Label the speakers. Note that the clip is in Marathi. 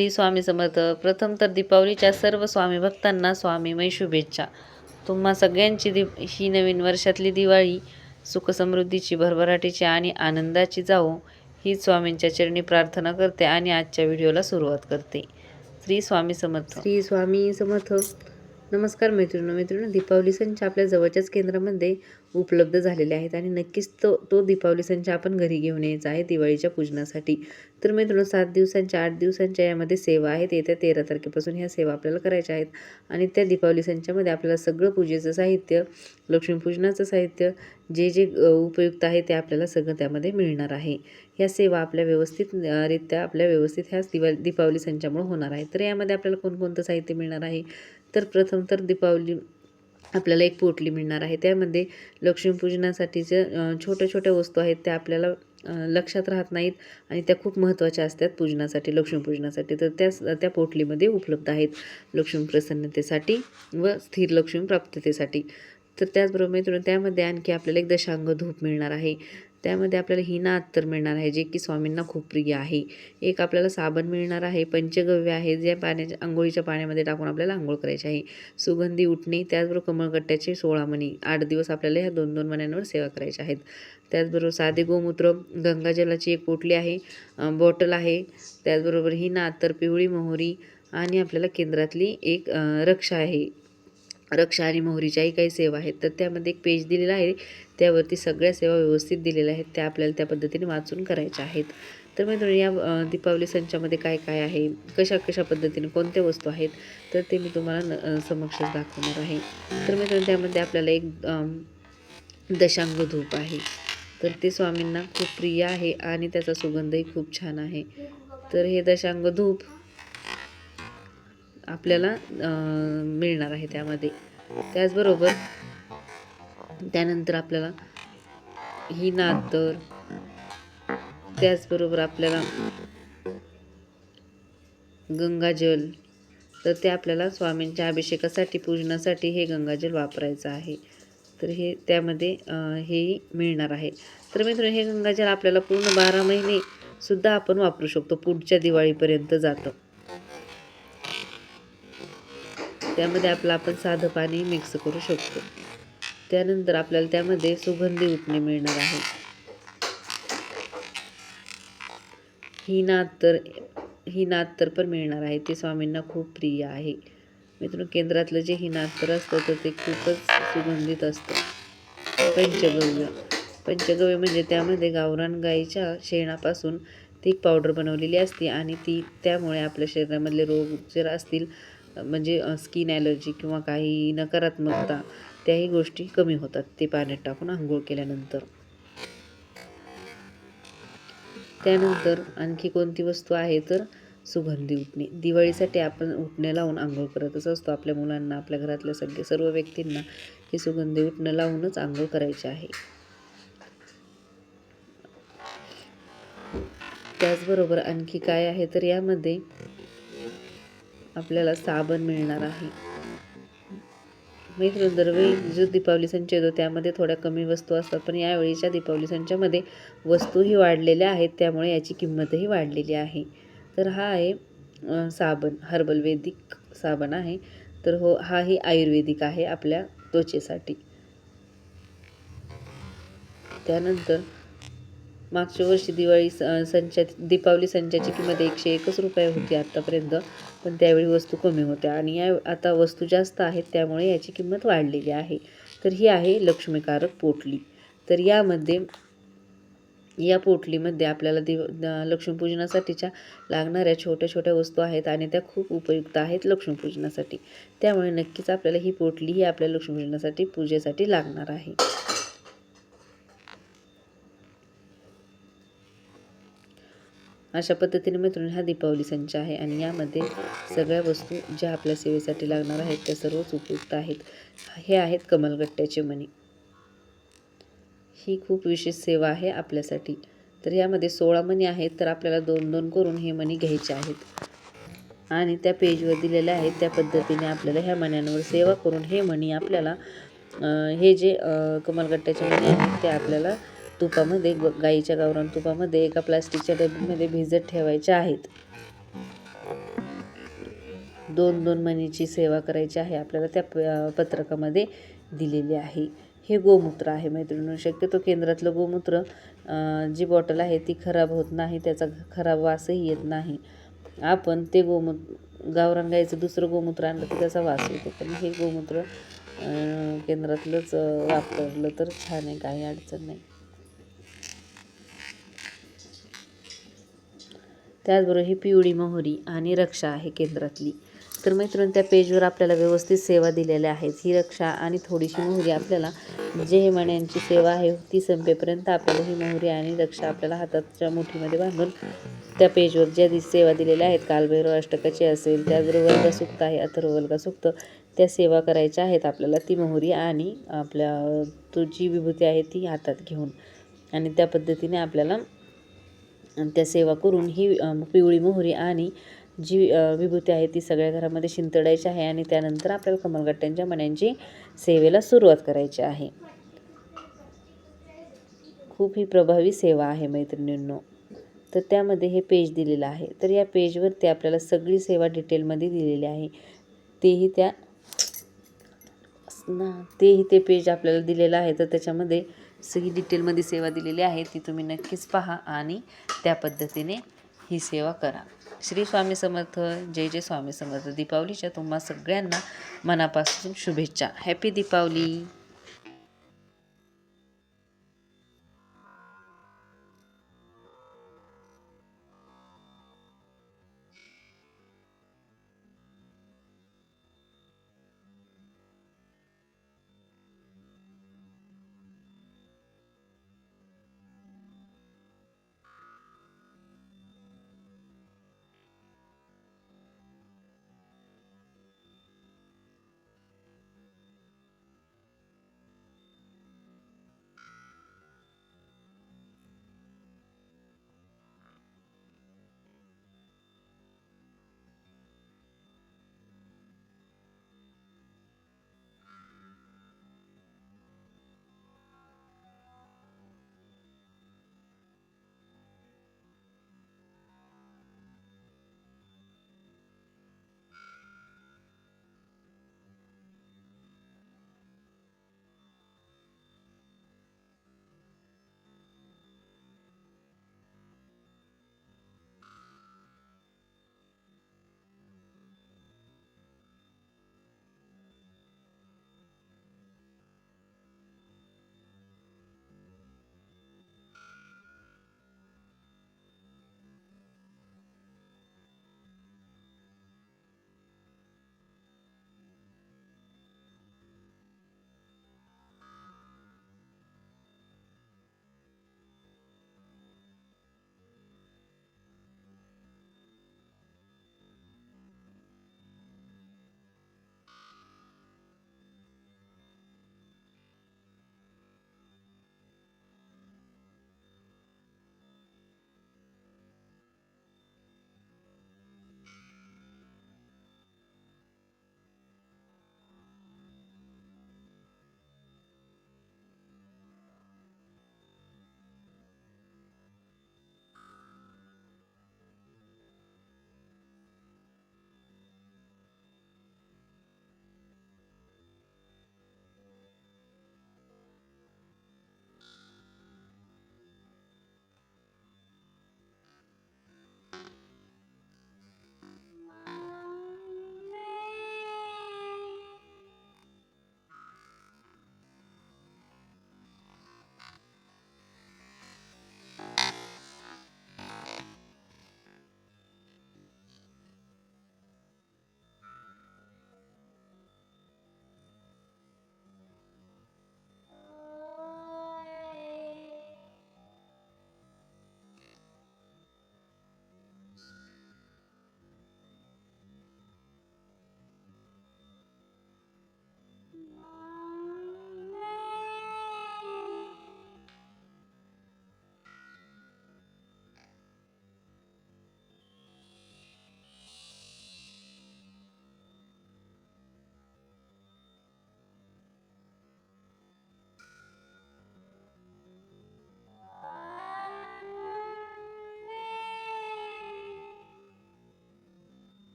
Speaker 1: श्री स्वामी समर्थ. प्रथम तर दीपावलीच्या सर्व स्वामी भक्तांना स्वामीमय शुभेच्छा. तुम्हा सगळ्यांची दि ही नवीन वर्षातली दिवाळी सुखसमृद्धीची भरभराटीची आणि आनंदाची जावो ही स्वामींच्या चरणी प्रार्थना करते आणि आजच्या व्हिडिओला सुरुवात करते. श्री स्वामी समर्थ. श्री स्वामी समर्थ. नमस्कार मैत्रिणी मैत्रिणी दीपावली संच आपल्या जवळच्याच केंद्रामध्ये उपलब्ध झालेले आहेत आणि नक्कीच तो तो दीपावली संच आपण घरी घेऊन यायचा आहे दिवाळीच्या पूजनासाठी. तर मित्रांनो सात दिवसांच्या आठ दिवसांच्या यामध्ये सेवा आहेत. येत्या तेरा तारखेपासून ह्या सेवा आपल्याला करायच्या आहेत. आणि त्या दीपावली संचामध्ये आपल्याला सगळं पूजेचं साहित्य लक्ष्मीपूजनाचं साहित्य जे जे उपयुक्त आहे ते आपल्याला सगळं त्यामध्ये मिळणार आहे. ह्या सेवा आपल्या व्यवस्थित रित्या आपल्या व्यवस्थित ह्याच दिवा दीपावली संचामुळे होणार आहे. तर यामध्ये आपल्याला कोणकोणतं साहित्य मिळणार आहे? तर प्रथम तर दीपावली आपल्याला एक पोटली मिळणार आहे. त्यामध्ये लक्ष्मीपूजनासाठीच्या छोट्या छोट्या वस्तू आहेत त्या आपल्याला लक्षात राहत नाहीत आणि त्या खूप महत्त्वाच्या असतात पूजनासाठी लक्ष्मीपूजनासाठी तर त्या त्या पोटलीमध्ये उपलब्ध आहेत लक्ष्मी प्रसन्नतेसाठी व स्थिर लक्ष्मी प्राप्ततेसाठी. तर त्याचबरोबर मित्रांनो त्यामध्ये आणखी आपल्याला एक दशांग धूप मिळणार आहे. त्यामध्ये आपल्याला हिना अत्तर मिळणार आहे जे की स्वामींना खूप प्रिय आहे. एक आपल्याला साबण मिळणार आहे पंचगव्य आहे जे पाण्याच्या आंघोळीच्या पाण्यामध्ये टाकून आपल्याला आंघोळ करायची आहे. सुगंधी उठणे त्याचबरोबर कमळगट्ट्याचे सोळा मणी. आठ दिवस आपल्याला ह्या दोन दोन मण्यांवर सेवा करायच्या आहेत. त्याचबरोबर साधे गोमूत्र गंगाजलाची एक पोटली आहे बॉटल आहे. त्याचबरोबर हिना अत्तर पिवळी मोहरी आणि आपल्याला केंद्रातली एक रक्षा आहे. रक्षा आणि मोहरीच्याही काही सेवा आहेत तर त्यामध्ये एक पेज दिलेला आहे. त्यावरती सगळ्या सेवा व्यवस्थित दिलेल्या आहेत त्या आपल्याला त्या पद्धतीने वाचून करायच्या आहेत. तर मित्रांनो या दीपावली संचामध्ये काय काय आहे? कशा कशा पद्धतीने कोणत्या वस्तू आहेत? तर ते मी तुम्हाला न समक्ष समक्षच दाखवणार आहे. तर मित्रांनो त्यामध्ये आपल्याला एक दशांग धूप आहे. तर ते स्वामींना खूप प्रिय आहे आणि त्याचा सुगंधही खूप छान आहे. तर हे दशांग धूप आपल्याला मिळणार आहे त्यामध्ये. त्याचबरोबर त्यानंतर आपल्याला ही नातर त्याचबरोबर आपल्याला गंगाजल तर ते आपल्याला स्वामींच्या अभिषेकासाठी पूजनासाठी हे गंगाजल वापरायचं आहे. तर हे त्यामध्ये हेही मिळणार आहे. तर मित्रांनो हे गंगाजल आपल्याला पूर्ण बारा महिने सुद्धा आपण वापरू शकतो. पुढच्या दिवाळीपर्यंत जातं. त्यामध्ये आपलं आपण साधं पाणी मिक्स करू शकतो. त्यानंतर आपल्याला त्यामध्ये सुगंधी उठणे मिळणार आहे. ही नात तर ही नात तर पण मिळणार आहे. ते स्वामींना खूप प्रिय आहे. मित्र केंद्रातलं जे ही नातर असतं तर ते खूपच सुगंधित असतं. पंचगव्य. पंचगव्य म्हणजे त्यामध्ये गावरान गाईच्या शेणापासून ती पावडर बनवलेली असते आणि ती त्यामुळे आपल्या शरीरामधले रोग जर असतील म्हणजे स्किन ॲलर्जी किंवा काही नकारात्मकता त्याही गोष्टी कमी होतात. ते पाण्यात टाकून आंघोळ केल्यानंतर. त्यानंतर आणखी कोणती वस्तू आहे तर सुगंधी उठणे दिवाळीसाठी आपण उठणे लावून आंघोळ करतच असतो. आपल्या मुलांना आपल्या घरातल्या सगळ्या सर्व व्यक्तींना हे सुगंधी उठणं लावूनच आंघोळ करायचे आहे. त्याचबरोबर आणखी काय आहे तर यामध्ये आपल्याला साबण मिळणार आहे. मित्रांनो दरवेळी जो दीपावली संच येतो त्यामध्ये थोड्या कमी वस्तू असतात पण यावेळीच्या दीपावली संचामध्ये वस्तूही वाढलेल्या आहेत त्यामुळे याची किंमतही वाढलेली आहे. तर हा आहे साबण हर्बल वैदिक साबण आहे. तर हो हाही आयुर्वेदिक आहे आपल्या त्वचेसाठी. त्यानंतर मागच्या वर्षी दिवाळी स संचा दीपावली संचाची किंमत एकशे एकच रुपये होती आत्तापर्यंत पण त्यावेळी वस्तू कमी होत्या आणि या आता वस्तू जास्त आहेत त्यामुळे याची किंमत वाढलेली आहे. तर ही आहे लक्ष्मीकारक पोटली. तर यामध्ये या पोटलीमध्ये आपल्याला दिव लक्ष्मीपूजनासाठीच्या लागणाऱ्या छोट्या छोट्या वस्तू आहेत आणि त्या खूप उपयुक्त आहेत लक्ष्मीपूजनासाठी. त्यामुळे नक्कीच आपल्याला ही पोटली ही आपल्या लक्ष्मीपूजनासाठी पूजेसाठी लागणार आहे. अशा पद्धतीने मित्रांनो हा दीपावली संच आहे आणि यामध्ये सगळ्या वस्तू ज्या आपल्या सेवेसाठी लागणार आहेत त्या सर्वच उपयुक्त आहेत. हे आहेत कमलगट्ट्याचे मणी. ही खूप विशेष सेवा आहे आपल्यासाठी. तर यामध्ये सोळा मणी आहेत तर आपल्याला दोन दोन करून हे मणी घ्यायचे आहेत. आणि त्या पेजवर दिलेल्या आहेत त्या पद्धतीने आपल्याला ह्या मण्यांवर सेवा करून हे मणी आपल्याला हे जे कमलगट्ट्याचे मणी आहेत ते आपल्याला तुपामध्ये ग- गाईच्या गावरान तुपामध्ये एका प्लास्टिकच्या डब्यामध्ये भिजत ठेवायच्या आहेत. दोन दोन मणीची सेवा करायची आहे आपल्याला त्या प पत्रकामध्ये दिलेली आहे. हे गोमूत्र आहे मैत्रिणी शक्यतो केंद्रातलं गोमूत्र जी बॉटल आहे ती खराब होत नाही त्याचा खराब वासही येत नाही. आपण ते गोमूत्र गावरान गाईचं दुसरं गोमूत्र आणलं तर त्याचा वास येतो. पण हे गोमूत्र केंद्रातलंच वापरलं तर छान आहे काही अडचण नाही. त्याचबरोबर ही पिवळी मोहरी आणि रक्षा आहे केंद्रातली. तर मित्रांनो त्या पेजवर आपल्याला व्यवस्थित सेवा दिलेल्या आहेत. ही रक्षा आणि थोडीशी मोहरी आपल्याला जे हे यांची सेवा आहे ती संपेपर्यंत आपल्याला ही मोहरी आणि रक्षा आपल्याला हाताच्या मुठीमध्ये बांधून त्या पेजवर ज्या दि सेवा दिलेल्या आहेत कालभैरव अष्टकाची असेल त्याचबरोबर वर्ग सुक्त आहे अथर्व वर्ग सुक्त त्या सेवा करायच्या आहेत आपल्याला ती मोहरी आणि आपल्या तो जी विभूती आहे ती हातात घेऊन. आणि त्या पद्धतीने आपल्याला त्या सेवा करून ही पिवळी मोहरी आणि जी विभूती आहे ती सगळ्या घरामध्ये शिंतडायची आहे आणि त्यानंतर आपल्याला कमलगट्ट्यांच्या मण्यांची सेवेला सुरुवात करायची आहे. खूप ही प्रभावी सेवा आहे मैत्रिणींनो. तर त्यामध्ये हे पेज दिलेलं आहे. तर या पेजवरती आपल्याला सगळी सेवा डिटेलमध्ये दिलेली आहे. तेही त्या ना तेही ते पेज आपल्याला दिलेलं आहे. तर त्याच्यामध्ये सगळी डिटेलमध्ये सेवा दिलेली आहे ती तुम्ही नक्कीच पहा आणि त्या पद्धतीने ही सेवा करा. श्री स्वामी समर्थ जय जय स्वामी समर्थ. दीपावलीच्या तुम्हा सगळ्यांना मनापासून शुभेच्छा. हॅपी दीपावली!